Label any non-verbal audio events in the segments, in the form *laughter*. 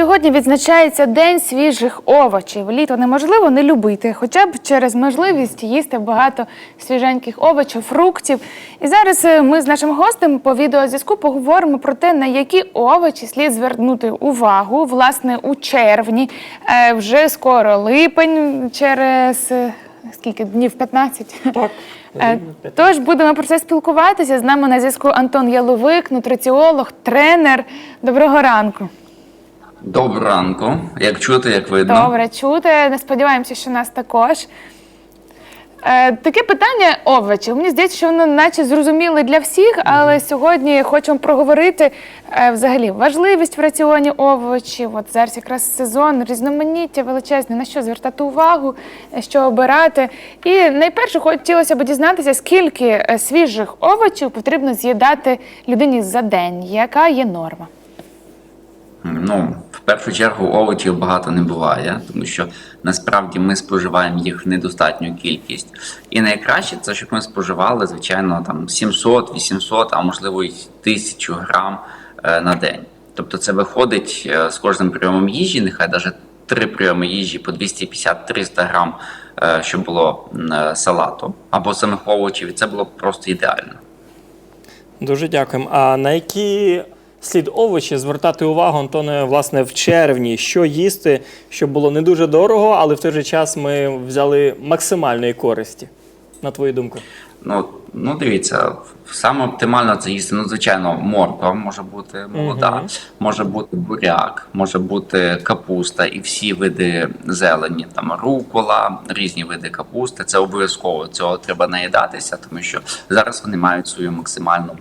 Сьогодні відзначається День свіжих овочів. Літо неможливо не любити, хоча б через можливість їсти багато свіженьких овочів, фруктів. І зараз е, ми з нашим гостем по відеозв'язку поговоримо про те, на які овочі слід звернути увагу. Власне, у червні Е, вже скоро липень через е, скільки днів 15? Так. Тож будемо про це спілкуватися. З нами на зв'язку Антон Яловик, нутриціолог, тренер. Доброго ранку. Доброго ранку. Як чути, як видно. Добре, чути. Не сподіваємося, що нас також. Е, таке питання овочів. Мені здається, що воно наче зрозуміле для всіх, але сьогодні хочемо проговорити е, взагалі важливість в раціоні овочів. От зараз якраз сезон, різноманіття величезне, на що звертати увагу, е, що обирати. І найперше хотілося б дізнатися, скільки е, свіжих овочів потрібно з'їдати людині за день. Яка є норма? Ну, першу чергу овочів багато не буває, тому що насправді ми споживаємо їх в недостатню кількість. І найкраще це, щоб ми споживали, звичайно, там 700, 800, а можливо й 1000 грам е, на день. Тобто це виходить е, з кожним прийомом їжі, нехай навіть три прийоми їжі по 250-300 грам, е, щоб було салату або самих овочів, це було просто ідеально. Дуже дякуємо. А на які слід овочі звертати увагу, Антоне, власне, в червні, що їсти, щоб було не дуже дорого, але в той же час ми взяли максимальної користі, на твою думку? Ну, ну дивіться, саме оптимально це їсти. Ну, звичайно, морква може бути молода, Мгм. може бути буряк, може бути капуста і всі види зелені, там рукола, різні види капусти. Це обов'язково цього треба наїдатися, тому що зараз вони мають свою максимальну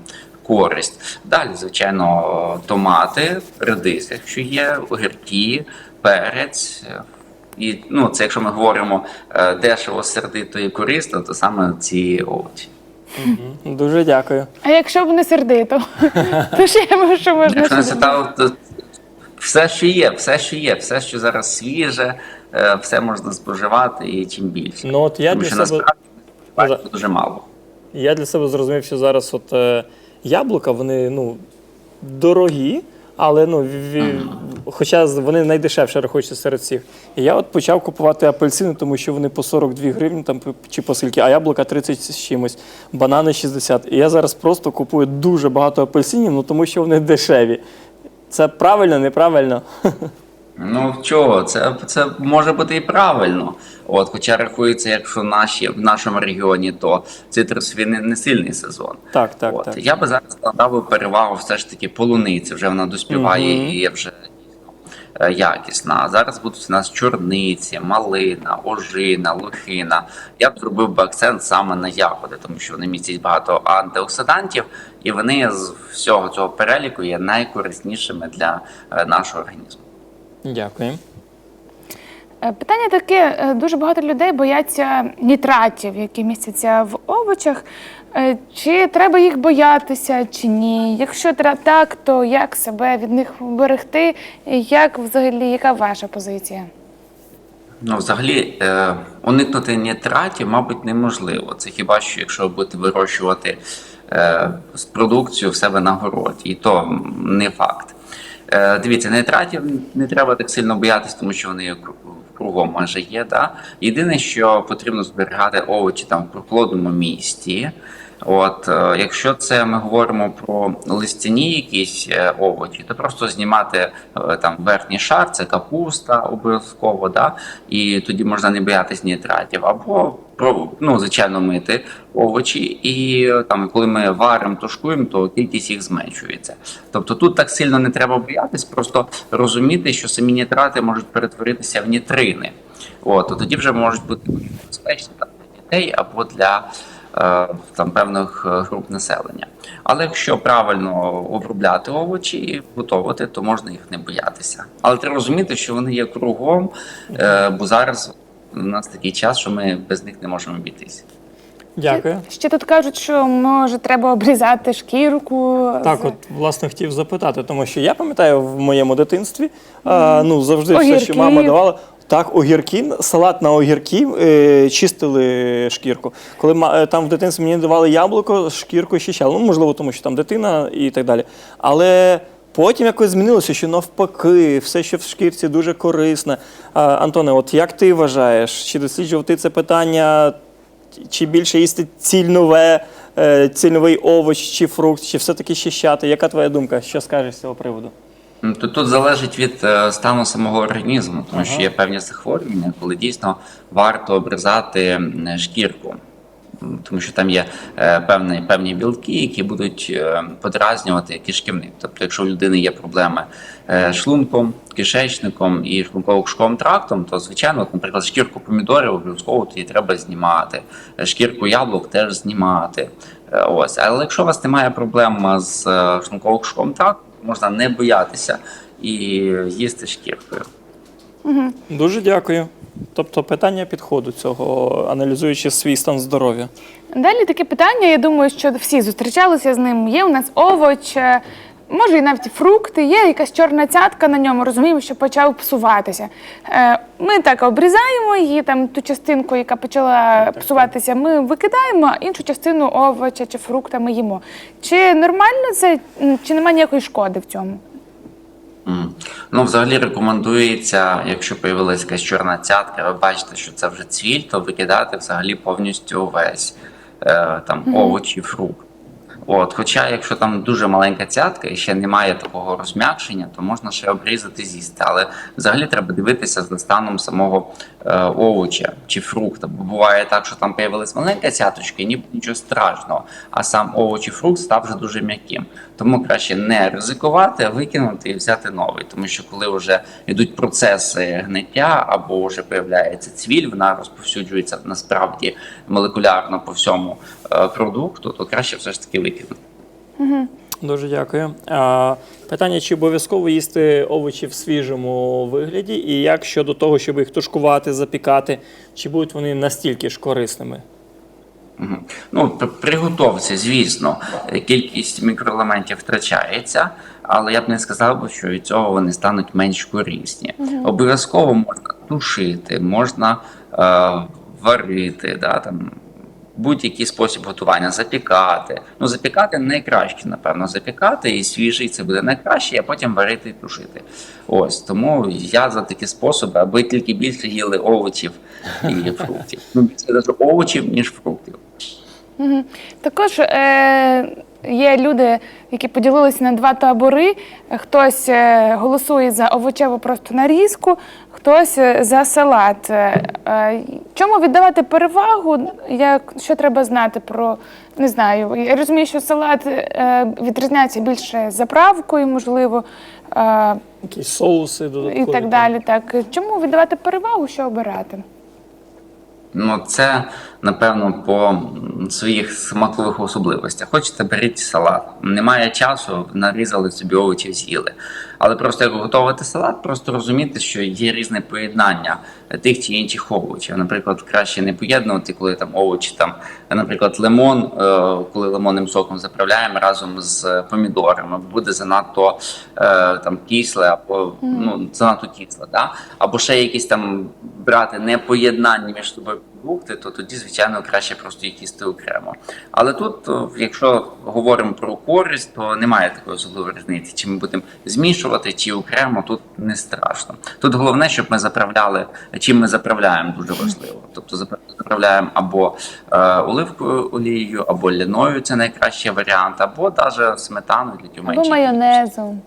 користь. Далі, звичайно, томати, редис, якщо є, огірки, перець. І ну, це якщо ми говоримо е, дешево, сердито і корисно, то саме ці овочі. Дуже дякую. А якщо б не сердито, *laughs* то ще що можна Якщо не читав, то все, що є, все, що є, все, що зараз свіже, е, все можна споживати і чим більше. Ну, от я Тому для що себе- насправді дуже мало. Я для себе зрозумів, що зараз от е, яблука, вони ну, дорогі, але ну, ві- хоча з- вони найдешевше рахуються серед всіх. І я от почав купувати апельсини, тому що вони по 42 гривні там, п- чи по скільки, а яблука 30 з чимось, банани 60. І я зараз просто купую дуже багато апельсинів, ну тому що вони дешеві. Це правильно, неправильно? *laughs* Ну чого, це, це може бути і правильно. От, хоча рахується, якщо наші, в нашому регіоні, то цитрусові не, не сильний сезон. Так, так, От. так. Я би зараз надав перевагу все ж таки полуниці, вже вона доспіває Мгм. і є вже е, якісна. А зараз будуть у нас чорниці, малина, ожина, лохина. Я б зробив би акцент саме на ягоди, тому що вони містять багато антиоксидантів, і вони з всього цього переліку є найкориснішими для е, нашого організму. Дякую. Е, Питання таке: е, дуже багато людей бояться нітратів, які містяться в овочах. Е, Чи треба їх боятися, чи ні? Якщо так, то як себе від них берегти? Як взагалі, яка ваша позиція? Ну, взагалі, е, уникнути нітратів, мабуть, неможливо. Це хіба що якщо ви будете вирощувати е, продукцію в себе на городі, і то не факт. Е, дивіться, нітратів не треба так сильно боятися, тому що вони кругом майже є. Да? Єдине, що потрібно зберігати овочі там в прохолодному місті. От, е, якщо це ми говоримо про листяні якісь е, овочі, то просто знімати е, там верхній шар, це капуста обов'язково, да? і тоді можна не боятись нітратів, або ну, звичайно мити овочі, і там, коли ми варимо, тушкуємо, то кількість їх зменшується. Тобто тут так сильно не треба боятись, просто розуміти, що самі нітрати можуть перетворитися в нітрини. От, то тоді вже можуть бути безпечні для дітей або для там певних е, груп населення. Але якщо правильно обробляти овочі і готувати, то можна їх не боятися. Але треба розуміти, що вони є кругом, е, бо зараз у нас такий час, що ми без них не можемо обійтися. Дякую. Ще тут кажуть, що може треба обрізати шкірку. Так, от власне хотів запитати, тому що я пам'ятаю в моєму дитинстві, а, ну завжди все, що мама давала. Так, огірки, салат на огірки е, чистили шкірку. Коли е, там в дитинстві мені давали яблуко, шкірку щищали. Ну, можливо, тому що там дитина і так далі. Але Потім якось змінилося, що навпаки, все, що в шкірці, дуже корисне. А, Антоне, от як ти вважаєш, чи досліджував ти це питання, чи більше їсти цільнове, е, цільновий овоч чи фрукт, чи все-таки щищати? Яка твоя думка? Що скажеш з цього приводу? Ну, Тут, тут залежить від е, стану самого організму, тому що є певні захворювання, коли дійсно варто обрізати шкірку. Тому що там є е, певні, певні білки, які будуть е, подразнювати кишківник. Тобто, якщо у людини є проблеми шлунком, кишечником і шлунково-кишковим трактом, то звичайно, от, наприклад, шкірку помідорів обов'язково її треба знімати, шкірку яблук теж знімати. Ось, але якщо у вас немає проблем з шлунково-кишковим трактом, можна не боятися і їсти шкіркою. Дуже дякую. Тобто питання підходу цього, аналізуючи свій стан здоров'я. Далі таке питання. Я думаю, що всі зустрічалися з ним. Є у нас овоч, може і навіть фрукти, є якась чорна цятка на ньому, розуміємо, що почав псуватися. Е, Ми так обрізаємо її, там ту частинку, яка почала псуватися, ми викидаємо, а іншу частину овоча чи фрукта ми їмо. Чи нормально це, чи немає ніякої шкоди в цьому? Ну, взагалі рекомендується, якщо появилася якась чорна цятка, ви бачите, що це вже цвіль, то викидати взагалі повністю весь е, там овоч і фрукт. От, хоча, якщо там дуже маленька цятка і ще немає такого розм'якшення, то можна ще обрізати з'їсти. Але взагалі треба дивитися за станом самого е, овоча чи фрукта. Бо буває так, що там появилась маленька цяточка, і ніби нічого страшного, а сам овоч і фрукт став вже дуже м'яким. Тому краще не ризикувати, а викинути і взяти новий. Тому що коли вже йдуть процеси гниття або вже появляється цвіль, вона розповсюджується насправді молекулярно по всьому продукту, то краще все ж таки викинути. Дуже дякую. А, питання: чи обов'язково їсти овочі в свіжому вигляді, і як щодо того, щоб їх тушкувати, запікати, чи будуть вони настільки ж корисними? Ну, при при готовці, звісно, е, кількість мікроелементів втрачається, але я б не сказав що від цього вони стануть менш корисні. Обов'язково можна тушити, можна е, варити, да, там, будь-який спосіб готування, запікати. Ну, запікати найкраще, напевно, запікати і свіжий це буде найкраще, а потім варити і тушити. Ось тому я за такі способи, аби тільки більше їли овочів і фруктів. Ну, більше навіть овочів, ніж фруктів. Також е, є люди, які поділилися на два табори. Хтось е, голосує за овочеву просто нарізку, хтось е, за салат. Е, чому віддавати перевагу? Як, що треба знати про не знаю. Я розумію, що салат відрізняється більше заправкою, можливо, Якісь соуси і так далі. Так чому віддавати перевагу, що обирати? Ну, це напевно по своїх смакових особливостях. Хочете, беріть салат. Немає часу, нарізали собі овочів, з'їли. Але просто як готувати салат, просто розуміти, що є різне поєднання тих чи інших овочів. Наприклад, краще не поєднувати, коли там овочі, там, наприклад, лимон, е, коли лимонним соком заправляємо разом з помідорами, буде занадто е, там кисле або ну занадто кисле, да? або ще якісь там брати непоєднання між собою продукти, то тоді, звичайно, краще просто їх їсти окремо. Але тут, якщо говоримо про користь, то немає такої особливої різниці. Чи ми будемо змішувати, чи окремо, тут не страшно. Тут головне, щоб ми заправляли, чим ми заправляємо, дуже важливо. Тобто заправляємо або е, оливковою олією, або ляною, це найкращий варіант, або навіть сметаною для Або майонезом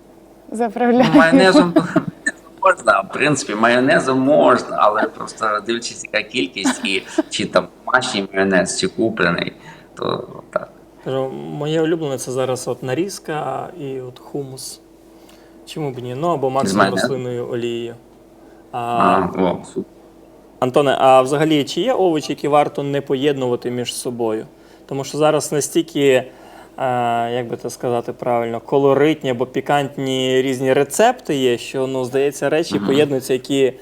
заправляти. Ну, Майонезом *laughs* можна, в принципі, майонезом можна, але просто дивлячись, яка кількість і чи там домашній майонез, чи куплений, то так. Моє улюблене це зараз от нарізка і от хумус. Чому б ні? Ну або максимум рослинною олією. А, А, о. Антоне, а взагалі чи є овочі, які варто не поєднувати між собою? Тому що зараз настільки, як би це сказати правильно, колоритні або пікантні різні рецепти є, що ну, здається, речі поєднуються, які,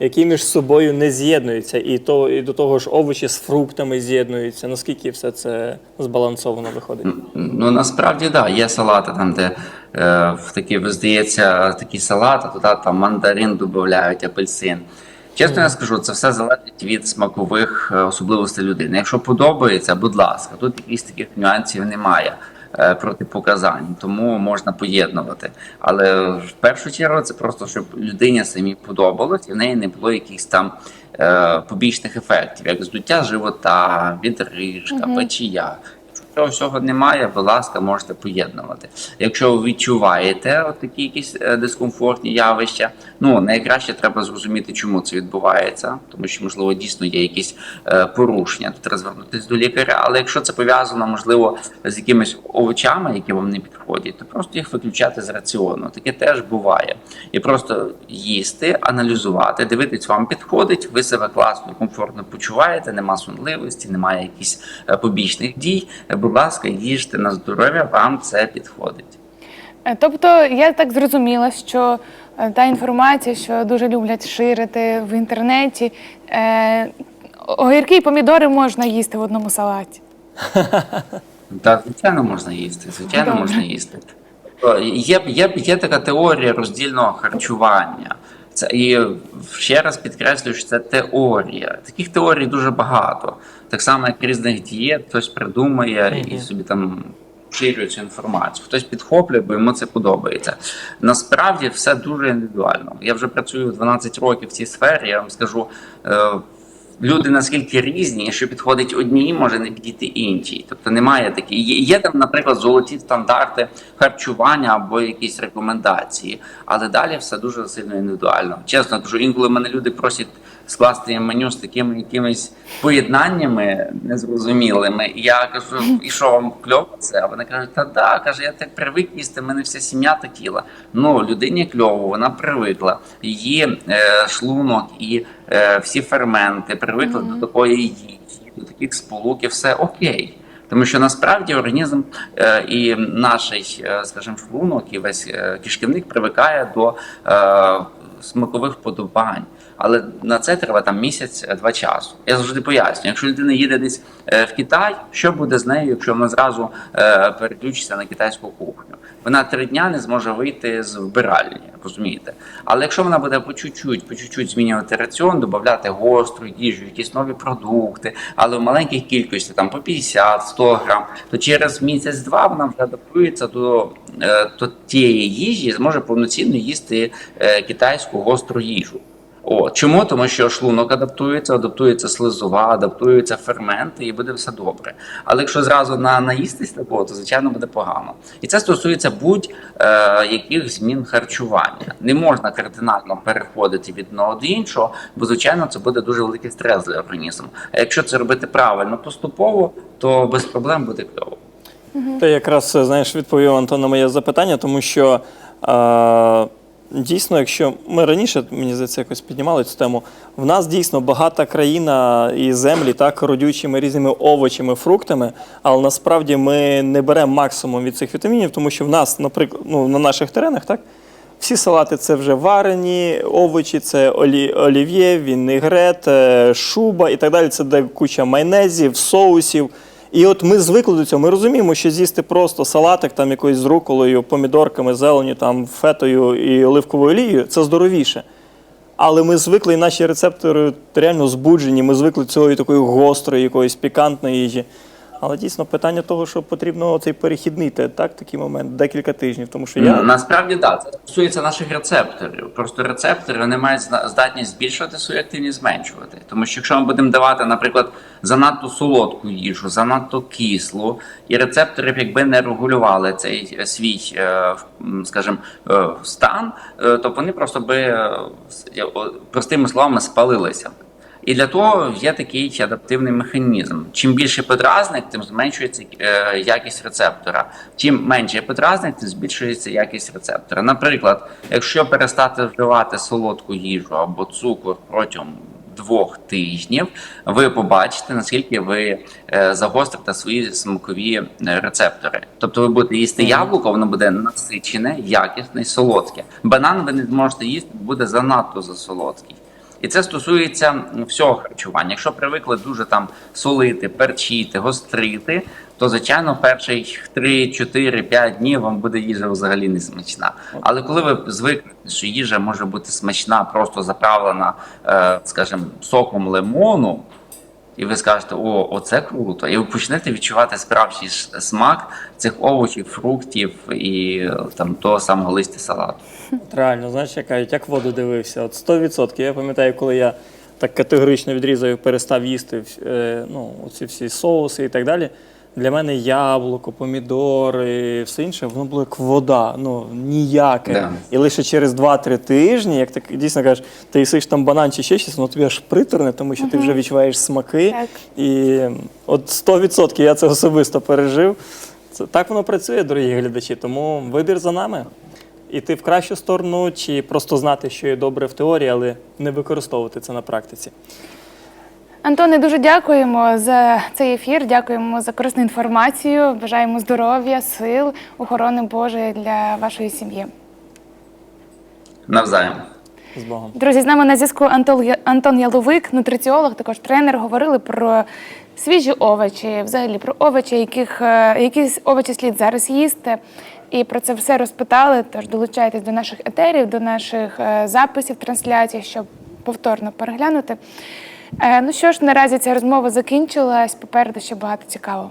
які між собою не з'єднуються. І, то, і до того ж овочі з фруктами з'єднуються. Наскільки все це збалансовано виходить? Ну насправді так, да, є салати там, де е, в такі, здається, такі салати, туди там мандарин додають, апельсин. Чесно я скажу, це все залежить від смакових е, особливостей людини. Якщо подобається, будь ласка, тут якихось таких нюансів немає. е, протипоказань, тому можна поєднувати. Але в першу чергу це просто щоб людині самі подобалось, і в неї не було якихось там е, побічних ефектів, як здуття живота, відрижка, печія. Цього всього немає, будь ласка, можете поєднувати. Якщо ви відчуваєте от такі якісь е, дискомфортні явища, ну найкраще треба зрозуміти, чому це відбувається, тому що можливо дійсно є якісь е, порушення. Тут треба звернутися до лікаря. Але якщо це пов'язано, можливо, з якимись овочами, які вам не підходять, то просто їх виключати з раціону. Таке теж буває. І просто їсти, аналізувати, дивитись, вам підходить, ви себе класно, комфортно почуваєте, нема сонливості, немає якихось е, побічних дій. Будь ласка, їжте на здоров'я, вам це підходить. Е, Тобто я так зрозуміла, що е, та інформація, що дуже люблять ширити в інтернеті, е, огірки і помідори можна їсти в одному салаті. *laughs* Так, звичайно, можна їсти. Звичайно, Добре. можна їсти. Е, Є, є, є така теорія роздільного харчування. Це і ще раз підкреслюю, що це теорія. Таких теорій дуже багато. Так само, як різних дієт, хтось придумує і собі там ширює цю інформацію. Хтось підхоплює, бо йому це подобається. Насправді все дуже індивідуально. Я вже працюю 12 років в цій сфері. Я вам скажу. Люди наскільки різні, що підходить одній, може не підійти іншій. Тобто немає такі. Є там, наприклад, золоті стандарти харчування або якісь рекомендації, але далі все дуже сильно індивідуально. Чесно кажу, інколи мене люди просять скласти меню з такими якимись поєднаннями незрозумілими. І я кажу, і що вам кльово це? А вони кажуть, та да, каже, я так привик їсти, в мене вся сім'я так їла. Ну, людині кльово, вона привикла. Її е, шлунок і е, всі ферменти привикли до такої їжі, до таких сполук, і все окей. Тому що насправді організм е, і наш, е, скажімо, шлунок і весь е, кишківник привикає до е, смакових подобань. Але на це треба там місяць-два часу. Я завжди пояснюю, якщо людина їде десь е, в Китай, що буде з нею, якщо вона зразу е, переключиться на китайську кухню? Вона три дня не зможе вийти з вбиральні, розумієте? Але якщо вона буде по чуть-чуть, по чуть-чуть змінювати раціон, додати гостру їжу, якісь нові продукти, але в маленьких кількості, там по 50-100 грам, то через місяць-два вона вже адаптується до, е, до тієї їжі зможе повноцінно їсти е, китайську гостру їжу. О, чому? Тому що шлунок адаптується, адаптується слизова, адаптуються ферменти, і буде все добре. Але якщо зразу на наїстись такого, то звичайно буде погано. І це стосується будь-яких змін харчування. Не можна кардинально переходити від одного до іншого, бо звичайно це буде дуже великий стрес для організму. А якщо це робити правильно поступово, то без проблем буде кльово. Ти якраз знаєш, відповів Антон на моє запитання, тому що е, дійсно, якщо ми раніше, мені здається, якось піднімали цю тему, в нас дійсно багата країна і землі, так, родючими різними овочами, фруктами, але насправді ми не беремо максимум від цих вітамінів, тому що в нас, наприклад, ну, на наших теренах, так. Всі салати це вже варені овочі, це олі, олів'є, вінегрет, е, шуба і так далі. Це де куча майонезів, соусів. І от ми звикли до цього. Ми розуміємо, що з'їсти просто салатик там якоюсь з руколою, помідорками, зеленю, там фетою і оливковою олією це здоровіше. Але ми звикли, і наші рецептори реально збуджені, ми звикли цієї такої гострої, якоїсь пікантної їжі. Але дійсно питання того, що потрібно цей перехідний так, такий момент, декілька тижнів. Тому що я Насправді так, це стосується наших рецепторів. Просто рецептори вони мають здатність збільшувати свою активність зменшувати. Тому що якщо ми будемо давати, наприклад, занадто солодку їжу, занадто кислу, і рецептори, якби не регулювали цей е, свій, е, скажімо, е, стан, то вони просто би простими словами спалилися. І для того є такий адаптивний механізм. Чим більше подразник, тим зменшується якість рецептора. Чим менше подразник, тим збільшується якість рецептора. Наприклад, якщо перестати вживати солодку їжу або цукор протягом двох тижнів, ви побачите, наскільки ви е, загострите свої смакові е, рецептори. Тобто ви будете їсти яблуко, воно буде насичене, якісне і солодке. Банан ви не зможете їсти, буде занадто засолодкий. І це стосується всього харчування. Якщо привикли дуже там солити, перчити, гострити, то звичайно перший 3, 4, 5 днів вам буде їжа взагалі не смачна. Але коли ви звикнете, що їжа може бути смачна, просто заправлена, е, скажімо, соком лимону. і ви скажете, о, оце круто, і ви почнете відчувати справжній смак цих овочів, фруктів і е, там того самого листя салату. От реально, знаєш, як кажуть, як воду дивився. От 100%. Я пам'ятаю, коли я так категорично відрізав і перестав їсти е, ну, оці всі соуси і так далі. Для мене яблуко, помідори, все інше, воно було як вода, ну ніяке. Да. І лише через 2-3 тижні, як ти дійсно кажеш, ти їсиш там банан чи ще щось, воно тобі аж приторне, тому що ти вже відчуваєш смаки. Так. І от 100% я це особисто пережив. Це, так воно працює, дорогі глядачі. Тому вибір за нами. Іти в кращу сторону, чи просто знати, що є добре в теорії, але не використовувати це на практиці. Антоне, дуже дякуємо за цей ефір. Дякуємо за корисну інформацію. Бажаємо здоров'я, сил, охорони Божої для вашої сім'ї. Навзаєм. З Богом. Друзі, з нами на зв'язку Антон, Яловик, нутриціолог, також тренер. Говорили про свіжі овочі, взагалі про овочі, яких, е, які овочі слід зараз їсти. І про це все розпитали. Тож долучайтесь до наших етерів, до наших е, записів, трансляцій, щоб повторно переглянути. Е, Ну що ж, наразі ця розмова закінчилась. Попереду ще багато цікавого.